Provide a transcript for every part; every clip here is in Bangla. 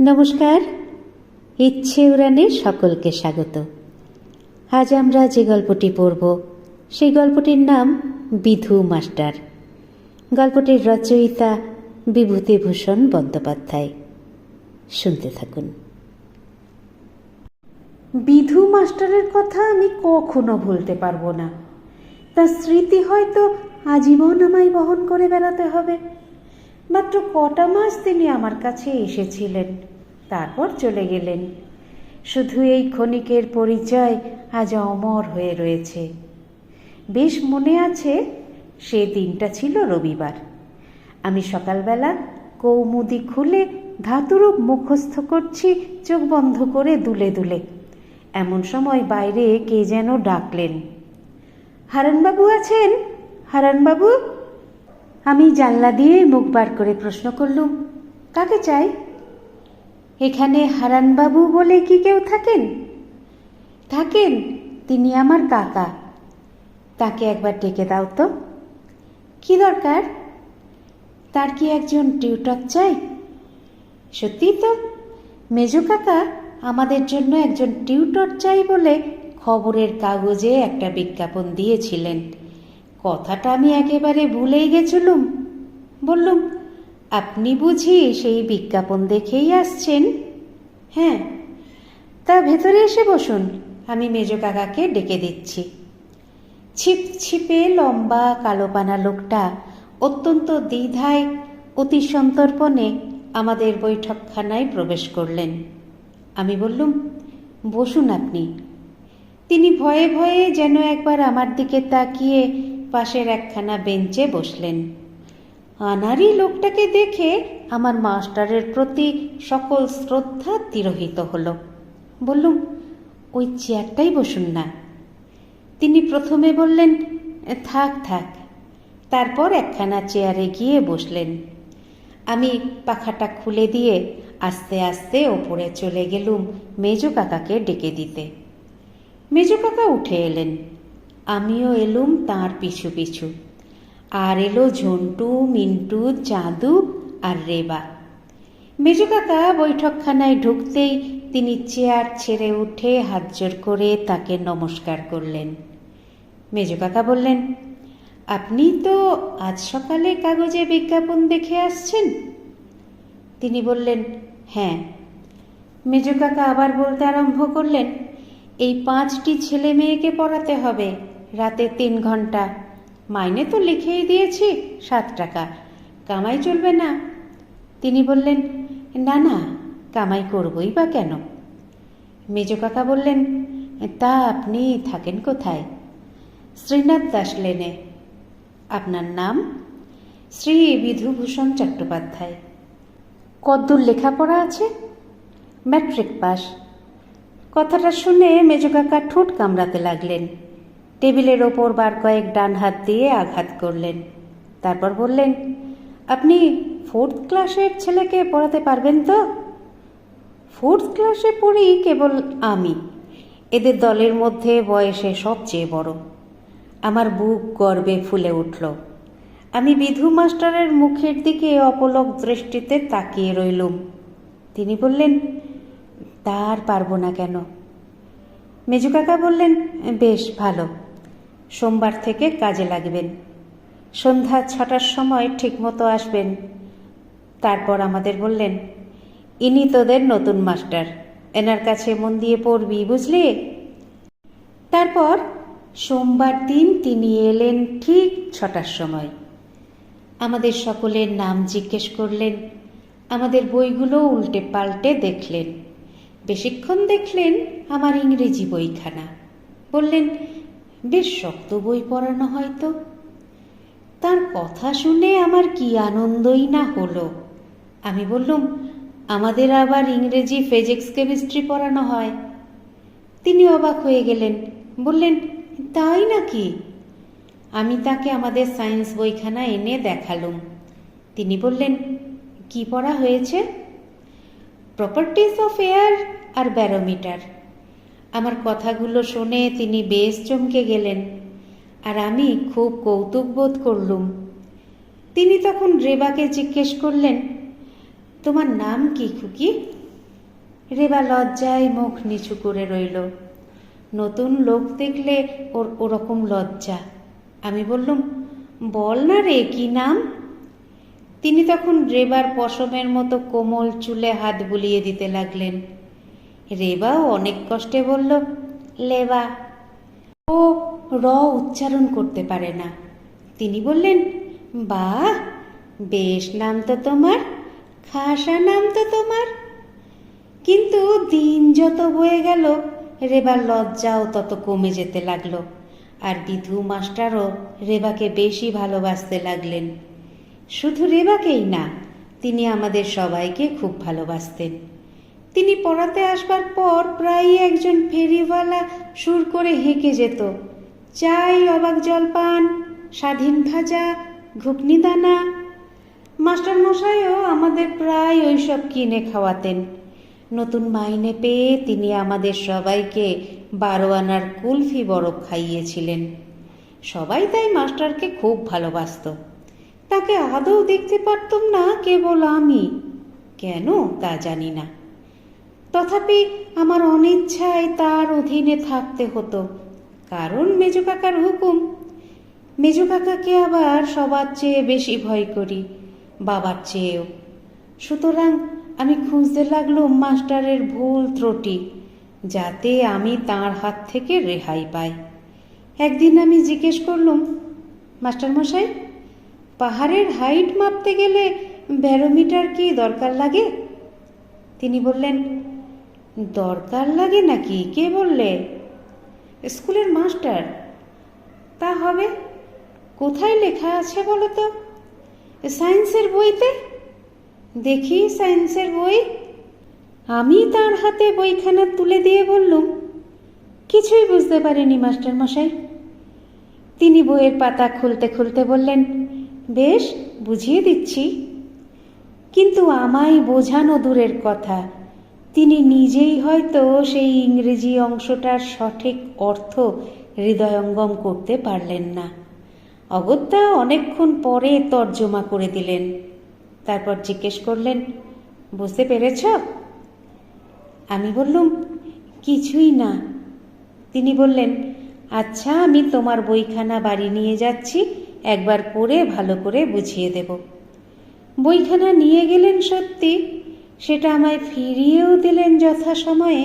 নমস্কার। ইচ্ছে উড়ানে সকলকে স্বাগত। আজ আমরা যে গল্পটি পড়ব, সেই গল্পটির নাম বিধু মাস্টার। গল্পটির রচয়িতা বিভূতিভূষণ বন্দ্যোপাধ্যায়। শুনতে থাকুন। বিধু মাস্টারের কথা আমি কখনো ভুলতে পারব না। তার স্মৃতি হয়তো আজীবন আমায় বহন করে বেড়াতে হবে। মাত্র কটা মাস তিনি আমার কাছে এসেছিলেন। তারপর চলে গেলেন। শুধু এই ক্ষণিকের পরিচয় আজ অমর হয়ে রয়েছে। বেশ মনে আছে, সে দিনটা ছিল রবিবার। আমি সকালবেলা কৌমুদি খুলে ধাতুরূপ মুখস্থ করছি, চোখ বন্ধ করে দুলে দুলে। এমন সময় বাইরে কে যেন ডাকলেন। হারানবাবু আছেন? হারানবাবু? আমি জানলা দিয়ে মুখ বার করে প্রশ্ন করলুম, কাকে চাই? এখানে হারানবাবু বলে কি কেউ থাকেন? থাকেন, তিনি আমার কাকা। তাকে একবার ডেকে দাও তো। কি দরকার? তার কি একজন টিউটর চাই? সত্যি তো, মেজো কাকা আমাদের জন্য একজন টিউটর চাই বলে খবরের কাগজে একটা বিজ্ঞাপন দিয়েছিলেন। কথাটা আমি একেবারে ভুলেই গেছিলুম। বললুম, আপনি বুঝি সেই বিজ্ঞাপন দেখেই আসছেন? হ্যাঁ। তা ভেতরে এসে বসুন, আমি মেজ কাকাকে ডেকে দিচ্ছি। ছিপ ছিপে লম্বা কালোপানা লোকটা অত্যন্ত দ্বিধায় অতি সন্তর্পণে আমাদের বৈঠকখানায় প্রবেশ করলেন। আমি বললুম, বসুন আপনি। তিনি ভয়ে ভয়ে যেন একবার আমার দিকে তাকিয়ে পাশের একখানা বেঞ্চে বসলেন। আনারি লোকটাকে দেখে আমার মাস্টারের প্রতি সকল শ্রদ্ধা তিরোহিত হলো। বললুম, ওই চেয়ারটাই বসুন না। তিনি প্রথমে বললেন, থাক থাক। তারপর একখানা চেয়ারে গিয়ে বসলেন। আমি পাখাটা খুলে দিয়ে আস্তে আস্তে ওপরে চলে গেলুম মেজো কাকাকে ডেকে দিতে। মেজো কাকা উঠে এলেন। আমিও এলুম তার পিছু পিছু। আর এলো ঝন্টু, মিন্টু, চাঁদু আর রেবা। মেজো কাকা বৈঠকখানায় ঢুকতেই তিনি চেয়ার ছেড়ে উঠে হাত জোর করে তাকে নমস্কার করলেন। মেজো কাকা বললেন, আপনি তো আজ সকালে কাগজে বিজ্ঞাপন দেখে আসছেন? তিনি বললেন হ্যাঁ। মেজো কাকা আবার বলতে আরম্ভ করলেন, এই পাঁচটি ছেলে মেয়েকে পড়াতে হবে। রাতে তিন ঘণ্টা। মাইনে তো লিখেই দিয়েছি সাত টাকা। কামাই চলবে না। তিনি বললেন, না না, কামাই করবই বা কেন? মেজ কাকা বললেন, তা আপনি থাকেন কোথায়? শ্রীনাথ দাস লেনে, আপনার নাম? শ্রী বিধুভূষণ চট্টোপাধ্যায়। কদ্দূর লেখাপড়া আছে? Matric pass. কথাটা শুনে মেজো কাকা ঠোঁট কামড়াতে লাগলেন। টেবিলের ওপর বার কয়েক ডান হাত দিয়ে আঘাত করলেন। তারপর বললেন, আপনি ফোর্থ ক্লাসের ছেলেকে পড়াতে পারবেন তো? ফোর্থ ক্লাসে পড়ি কেবল আমি। এদের দলের মধ্যে বয়সে সবচেয়ে বড়। আমার বুক গর্বে ফুলে উঠল। আমি বিধু মাস্টারের মুখের দিকে অপলক দৃষ্টিতে তাকিয়ে রইলুম। তিনি বললেন তার পারব না কেন? মেজু কাকা বললেন, বেশ, ভালো। সোমবার থেকে কাজে লাগবেন। সন্ধ্যা ছটার সময় ঠিকমতো আসবেন। তারপর আমাদের বললেন, ইনি তোদের নতুন মাস্টার। এনার কাছে মন দিয়ে পড়বি, বুঝলি? তারপর সোমবার দিন তিনি এলেন ঠিক ছটার সময়। আমাদের সকলের নাম জিজ্ঞেস করলেন। আমাদের বইগুলো উল্টে পাল্টে দেখলেন। বেশিক্ষণ দেখলেন আমার ইংরেজি বইখানা। বললেন বেশ শক্ত বই পড়ানো হয়তো। তার কথা শুনে আমার কি আনন্দই না হলো। আমি বললুম, আমাদের আবার ইংরেজি ফিজিক্স কেমিস্ট্রি পড়ানো হয়। তিনি অবাক হয়ে গেলেন, বললেন, তাই নাকি? আমি তাকে আমাদের সায়েন্স বইখানা এনে দেখালুম। তিনি বললেন, কি পড়া হয়েছে? প্রপার্টিস অফ এয়ার আর ব্যারোমিটার আমার কথাগুলো শুনে তিনি বেশ চমকে গেলেন, আর আমি খুব কৌতুক বোধ করলুম। তিনি তখন রেবাকে জিজ্ঞেস করলেন, তোমার নাম কি, খুকি? রেবা লজ্জায় মুখ নিচু করে রইল। নতুন লোক দেখলে ওর ওরকম লজ্জা। আমি বললুম, বল না রে, কি নাম? তিনি তখন রেবার পশমের মতো কোমল চুলে হাত বুলিয়ে দিতে লাগলেন। রেবাও অনেক কষ্টে বলল, লেবা, ও র উচ্চারণ করতে পারে না। তিনি বললেন, বাহ, বেশ নাম তো তোমার, খাসা নাম তো তোমার। কিন্তু দিন যত বয়ে গেল, রেবার লজ্জাও তত কমে যেতে লাগল, আর বিধু মাস্টারও রেবাকে বেশি ভালোবাসতে লাগলেন। শুধু রেবাকেই না, তিনি আমাদের সবাইকে খুব ভালোবাসতেন। তিনি পড়াতে আসবার পর প্রায়ই একজন ফেরিওয়ালা সুর করে হেঁকে যেত। চাই অবাক জলপান, স্বাধীন ভাজা ঘুগনি দানা মাস্টার মশাইও আমাদের প্রায় ওইসব কিনে খাওয়াতেন। নতুন মাইনে পেয়ে তিনি আমাদের সবাইকে বারো আনার কুলফি বরফ খাইয়েছিলেন। সবাই তাই মাস্টারকে খুব ভালোবাসত। তাকে আদৌ দেখতে পারতাম না কেবল আমি। কেন তা জানি না। তথাপি আমার অনিচ্ছায় তার অধীনে থাকতে হতো। কারণ মেজু কাকার হুকুম। মেজু কাকাকে আবার সবার চেয়ে বেশি ভয় করি, বাবার চেয়েও। সুতরাং আমি খুঁজতে লাগলুম মাস্টারের ভুল ত্রুটি, যাতে আমি তার হাত থেকে রেহাই পাই। একদিন আমি জিজ্ঞেস করলুম, মাস্টার মশাই, পাহাড়ের হাইট মাপতে গেলে ব্যারোমিটার কি দরকার লাগে? তিনি বললেন দরকার লাগে নাকি? কে বললে? স্কুলের মাস্টার। তা হবে। কোথায় লেখা আছে বলো তো সায়েন্সের বইতে? দেখি সায়েন্সের বই। আমি তার হাতে বইখানা তুলে দিয়ে বললুম, কিছুই বুঝতে পারিনি মাস্টার মশাই। তিনি বইয়ের পাতা খুলতে খুলতে বললেন, বেশ, বুঝিয়ে দিচ্ছি। কিন্তু আমায় বোঝানো দূরের কথা। তিনি নিজেই হয়তো সেই ইংরেজি অংশটার সঠিক অর্থ হৃদয়ঙ্গম করতে পারলেন না। অগত্যা অনেকক্ষণ পরে তর্জমা করে দিলেন। তারপর জিজ্ঞেস করলেন, বুঝতে পেরেছ? আমি বললুম, কিছুই না। তিনি বললেন আচ্ছা আমি তোমার বইখানা বাড়ি নিয়ে যাচ্ছি, একবার পড়ে ভালো করে বুঝিয়ে দেব। বইখানা নিয়ে গেলেন সত্যি সেটা আমায় ফিরিয়েও দিলেন যথাসময়ে,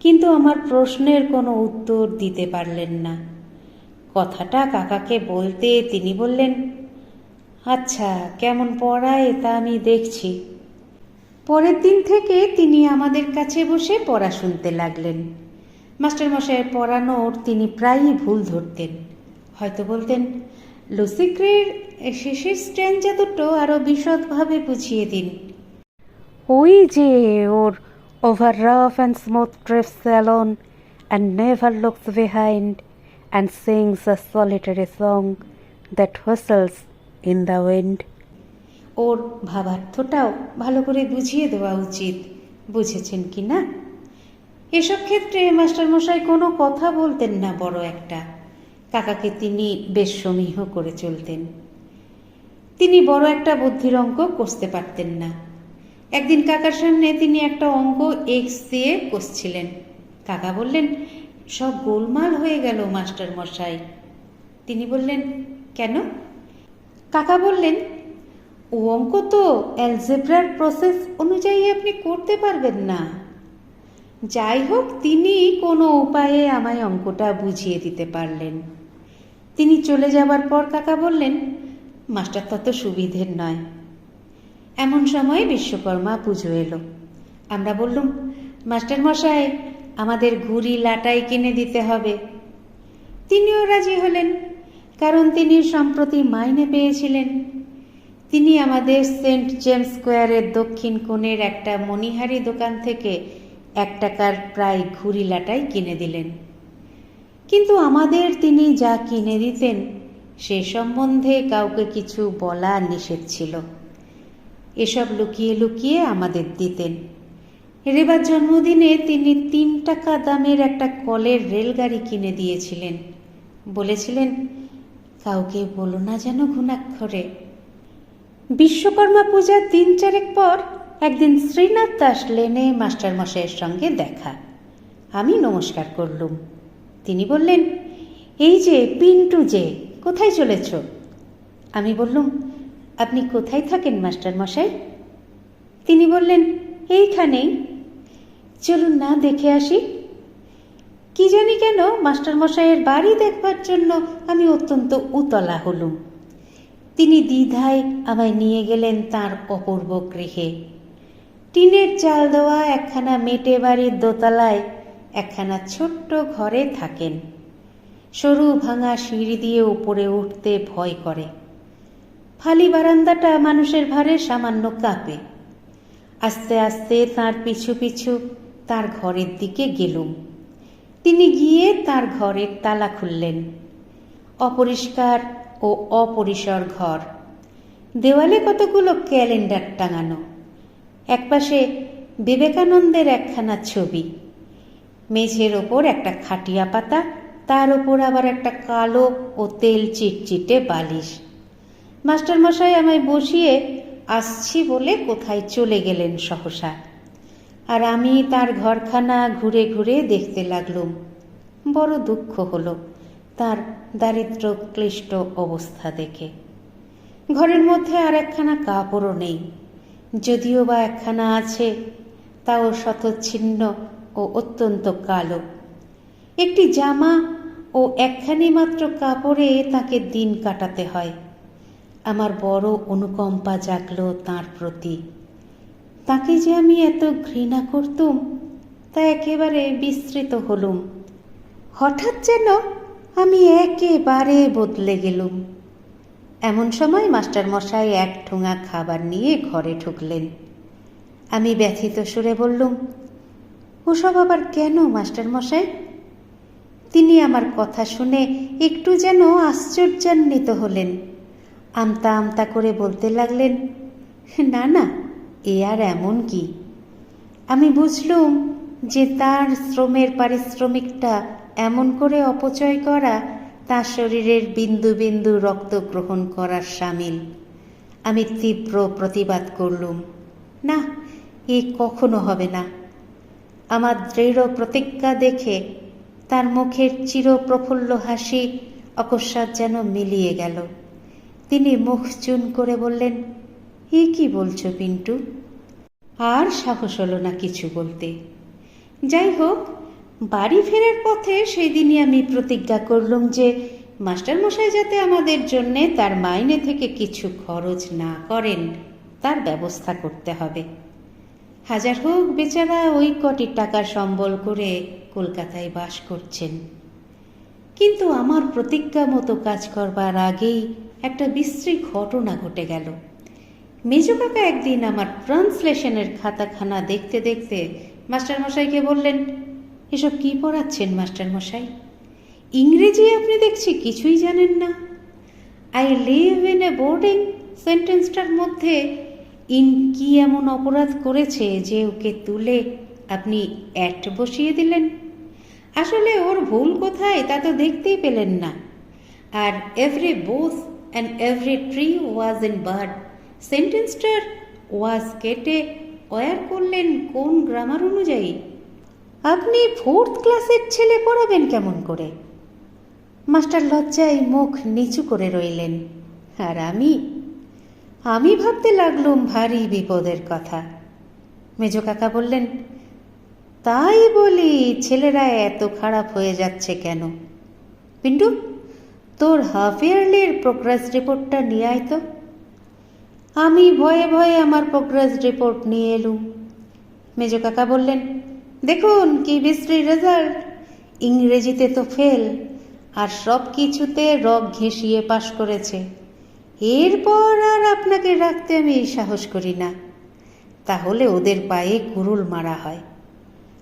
কিন্তু আমার প্রশ্নের কোনো উত্তর দিতে পারলেন না। কথাটা কাকাকে বলতে তিনি বললেন আচ্ছা কেমন পড়ায় তা আমি দেখছি। পরের দিন থেকে তিনি আমাদের কাছে বসে পড়া শুনতে লাগলেন। মাস্টারমশাইয়ের পড়ানোর তিনি প্রায়ই ভুল ধরতেন। হয়তো বলতেন লুসিক্রের শেষের স্ট্যান্ডা দুটো আরও বিশদভাবে বুঝিয়ে দিন। ওই যে ওর over rough and smooth trips salon and never looks behind and sings a solitary song that whistles in the wind ওর ভাবার্থটাও ভালো করে বুঝিয়ে দেওয়া উচিত, বুঝেছেন কি না? এসব ক্ষেত্রে মাস্টারমশাই কোনো কথা বলতেন না বড় একটা। কাকাকে তিনি বেশ সমীহ করে চলতেন। তিনি বড় একটা বুদ্ধির অঙ্ক কষতে পারতেন না। একদিন কাকার সামনে তিনি একটা অঙ্ক এক্স দিয়ে কষছিলেন। কাকা বললেন, সব গোলমাল হয়ে গেল, মাস্টার মশাই। তিনি বললেন, কেন? কাকা বললেন, ও অঙ্ক তো অ্যালজেব্রার প্রসেস অনুযায়ী আপনি করতে পারবেন না। যাই হোক, তিনি কোনো উপায়ে আমায় অঙ্কটা বুঝিয়ে দিতে পারলেন। তিনি চলে যাবার পর কাকা বললেন, মাস্টার তত সুবিধের নয়। এমন সময় বিশ্বকর্মা পুজো এলো। আমরা বললুম, মাস্টার মশাই, আমাদের ঘুড়ি লাটাই কিনে দিতে হবে। তিনিও রাজি হলেন, কারণ তিনি সম্প্রতি মাইনে পেয়েছিলেন। তিনি আমাদের সেন্ট জেমস স্কোয়ারের দক্ষিণ কোণের একটা মণিহারি দোকান থেকে এক টাকার প্রায় ঘুড়ি লাটাই কিনে দিলেন। কিন্তু আমাদের তিনি যা কিনে দিতেন, সে সম্বন্ধে কাউকে কিছু বলা নিষেধ ছিল। এসব লুকিয়ে লুকিয়ে আমাদের দিতেন। রেবার জন্মদিনে তিনি তিন টাকা দামের একটা কলের রেলগাড়ি কিনে দিয়েছিলেন। বলেছিলেন, কাউকে বলো না যেন ঘুণাক্ষরে। বিশ্বকর্মা পূজার দিন চারেক পর একদিন শ্রীনাথ দাস লেনে মাস্টারমশাইয়ের সঙ্গে দেখা। আমি নমস্কার করলুম। তিনি বললেন, এই যে, পিন্টু যে, কোথায় চলেছ? আমি বললুম আপনি কোথায় থাকেন মাস্টারমশাই তিনি বললেন, এইখানেই। চলুন না দেখে আসি। কি জানি কেন মাস্টারমশাইয়ের বাড়ি দেখবার জন্য আমি অত্যন্ত উতলা হলুম। তিনি দ্বিধায় আমায় নিয়ে গেলেন তার অপূর্ব গৃহে। টিনের চাল দেওয়া একখানা মেটে বাড়ির দোতলায় একখানা ছোট্ট ঘরে থাকেন। সরু ভাঙা সিঁড়ি দিয়ে উপরে উঠতে ভয় করে। ফালি বারান্দাটা মানুষের ভারে সামান্য কাঁপে। আস্তে আস্তে তার পিছু পিছু তার ঘরের দিকে গেলুম। তিনি গিয়ে তার ঘরের তালা খুললেন। অপরিষ্কার ও অপরিসর ঘর। দেওয়ালে কতগুলো ক্যালেন্ডার টাঙানো। একপাশে বিবেকানন্দের একখানা ছবি। মেঝের ওপর একটা খাটিয়া পাতা, তার ওপর আবার একটা কালো ও তেল চিটচিটে বালিশ। মাস্টারমশাই আমায় বসিয়ে, আসছি বলে কোথায় চলে গেলেন সহসা? আর আমি তার ঘরখানা ঘুরে ঘুরে দেখতে লাগলুম। বড় দুঃখ হলো তার দারিদ্র ক্লিষ্ট অবস্থা দেখে। ঘরের মধ্যে আর একখানা কাপড়ও নেই। যদিও বা একখানা আছে, তাও শতচ্ছিন্ন ও অত্যন্ত কালো। একটি জামা ও একখানি মাত্র কাপড়ে তাকে দিন কাটাতে হয়। আমার বড় অনুকম্পা জাগলো তার প্রতি। তাকে যে আমি এত ঘৃণা করতুম, তা একেবারে বিস্তৃত হলুম। হঠাৎ যেন আমি একেবারে বদলে গেলুম। এমন সময় মাস্টারমশাই এক ঠোঙা খাবার নিয়ে ঘরে ঢুকলেন। আমি ব্যথিত সুরে বললুম, ওসব আবার কেন মাস্টারমশাই তিনি আমার কথা শুনে একটু যেন আশ্চর্যান্বিত হলেন। আমতা আমতা করে বলতে লাগলেন, না না, এ আর এমন কি? আমি বুঝলুম যে তার শ্রমের পারিশ্রমিকটা এমন করে অপচয় করা তার শরীরের বিন্দু বিন্দু রক্ত গ্রহণ করার সামিল। আমি তীব্র প্রতিবাদ করলুম, না, এ কখনো হবে না। আমার দৃঢ় প্রতিজ্ঞা দেখে তার মুখের চিরপ্রফুল্ল হাসি অকস্মাৎ যেন মিলিয়ে গেল। তিনি মুখ চুন করে বললেন এ কি বলছো পিন্টু? আর সাহস হলো না কিছু বলতে। যাই হোক, বাড়ি ফেরার পথে সেই দিনই আমি প্রতিজ্ঞা করলুম যে মাস্টারমশাই যাতে আমাদের জন্যে তার মাইনে থেকে কিছু খরচ না করেন, তার ব্যবস্থা করতে হবে। হাজার হোক বেচারা ওই কটি টাকা সম্বল করে কলকাতায় বাস করছেন। কিন্তু আমার প্রতিজ্ঞা মতো কাজ করবার আগেই একটা বিশ্রী ঘটনা ঘটে গেল। মেজো কাকা একদিন আমার ট্রান্সলেশনের খাতাখানা দেখতে দেখতে মাস্টারমশাইকে বললেন, এসব কি পড়াচ্ছেন মাস্টারমশাই? ইংরেজি আপনি দেখছি কিছুই জানেন না। I live in a boarding সেন্টেন্সটার মধ্যে, ইন কি এমন অপরাধ করেছে যে ওকে তুলে আপনি অ্যাট বসিয়ে দিলেন? আসলে ওর ভুল কোথায় তা তো দেখতেই পেলেন না। আর every both and every tree was in bird সেন্টেন্সটার was কেটে ওয়ার করলেন কোন গ্রামার অনুযায়ী আপনি ফোর্থ ক্লাসের ছেলে পড়াবেন কেমন করে? মাস্টার লজ্জায় মুখ নিচু করে রইলেন। আর আমি? আমি ভাবতে লাগলুম ভারী বিপদের কথা। মেজো কাকা বললেন, তাই বলি, ছেলেরা এত খারাপ হয়ে যাচ্ছে কেন? পিন্টু তোর হাফ ইয়ারলির প্রোগ্রেস রিপোর্টটা নিয়ে আয় তো। আমি ভয়ে ভয়ে আমার প্রোগ্রেস রিপোর্ট নিয়ে এলুম। মেজো কাকা বললেন, দেখুন কি বিশ্রী রেজাল্ট ইংরেজিতে তো ফেল আর সব কিছুতে রগ ঘেঁষিয়ে পাশ করেছে। এরপর আর আপনাকে রাখতে আমি সাহস করি না। তাহলে ওদের পায়ে কুরুল মারা হয়।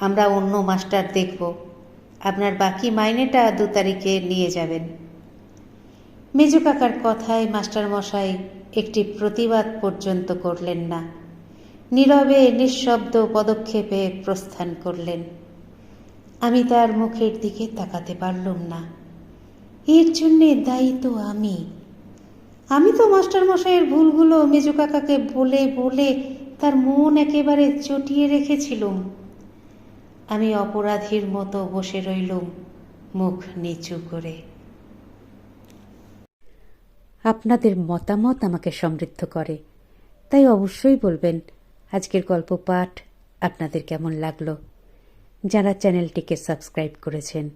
আমরা অন্য মাস্টার দেখব। আপনার বাকি মাইনেটা দু তারিখে নিয়ে যাবেন। মেজো কাকার কথায় মাস্টারমশাই একটি প্রতিবাদ পর্যন্ত করলেন না। নীরবে, নিঃশব্দ পদক্ষেপে প্রস্থান করলেন। আমি তার মুখের দিকে তাকাতে পারলুম না। এর জন্যে দায়ী তো আমি। আমি তো মাস্টারমশাইয়ের ভুলগুলো মেজো কাকাকে বলে বলে তার মন একেবারে চটিয়ে রেখেছিলুম। আমি অপরাধীর মতো বসে রইলুম, মুখ নিচু করে। আপনাদের মতামত আমাকে সমৃদ্ধ করে। তাই অবশ্যই বলবেন, আজকের গল্প পাঠ আপনাদের কেমন লাগল? যারা চ্যানেলটিকে সাবস্ক্রাইব করেছেন,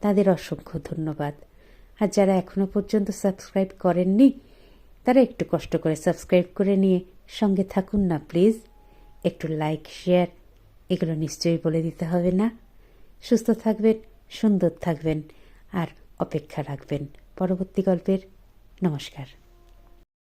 তাদের অসংখ্য ধন্যবাদ। আর যারা এখনও পর্যন্ত সাবস্ক্রাইব করেননি, তারা একটু কষ্ট করে সাবস্ক্রাইব করে নিয়ে সঙ্গে থাকুন না, প্লিজ। একটু লাইক, শেয়ার, এগুলো নিশ্চয়ই বলে দিতে হবে না। সুস্থ থাকবেন, সুন্দর থাকবেন, আর অপেক্ষা রাখবেন। পরবর্তী গল্পের নমস্কার